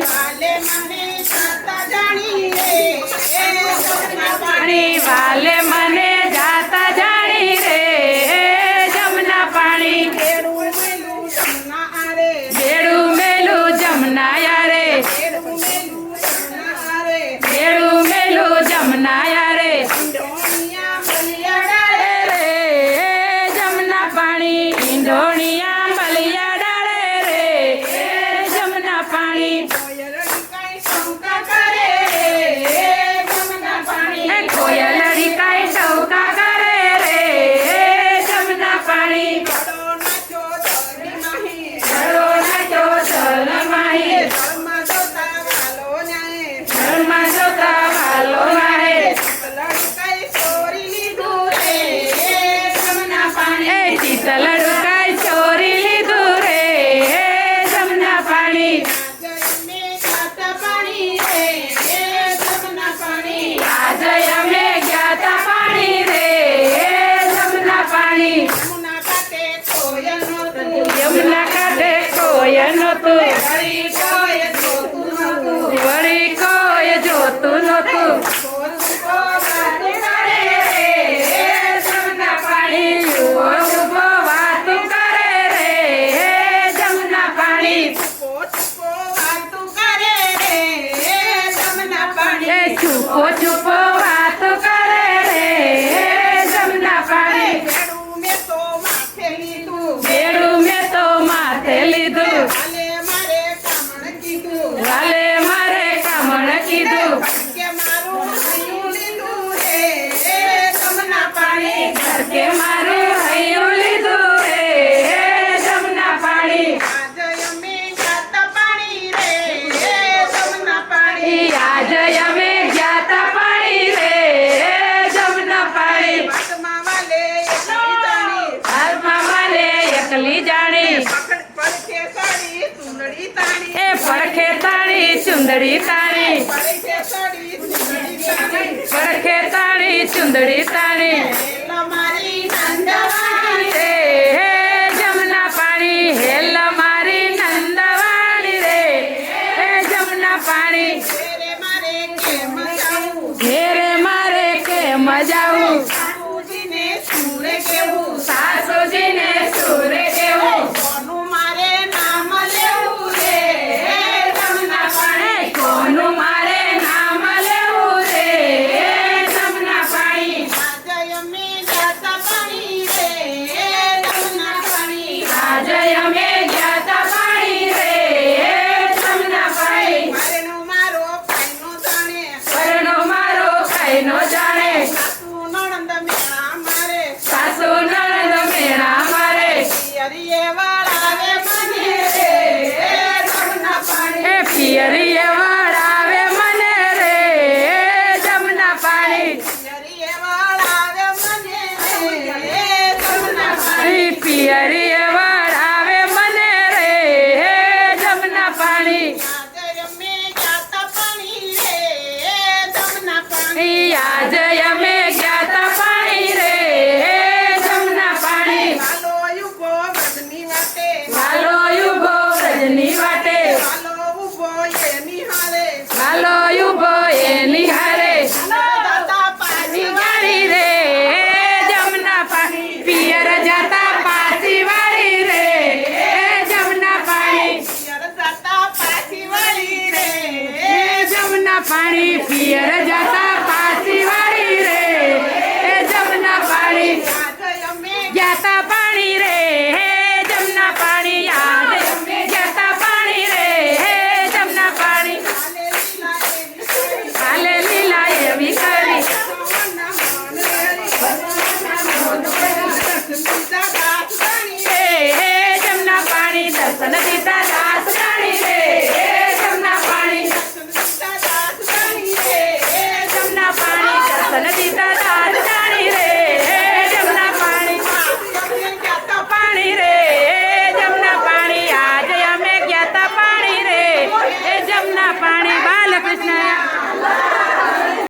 વાલે મને મને જાતા જાણી જમના પાણી. બેડું મેલું જમનાયા રે બેડું મેલું રે જમના પાણી. ઈંધોણિયા મલિયા ડાળે રે જમના પાણી. ચૂપો ચૂપો વાત કરે રે જમના પાણી. બેડું મેં તો માથે લીધું. બેડું તાણી જાણીશ એ પડખે તાણી ચુંદડી તાણી પડખે તાણી ચુંદડી તાણી જમના પાણી. હેલ મારી નંદવાણી રે. જમના પાણી. પાણી પિયર જતા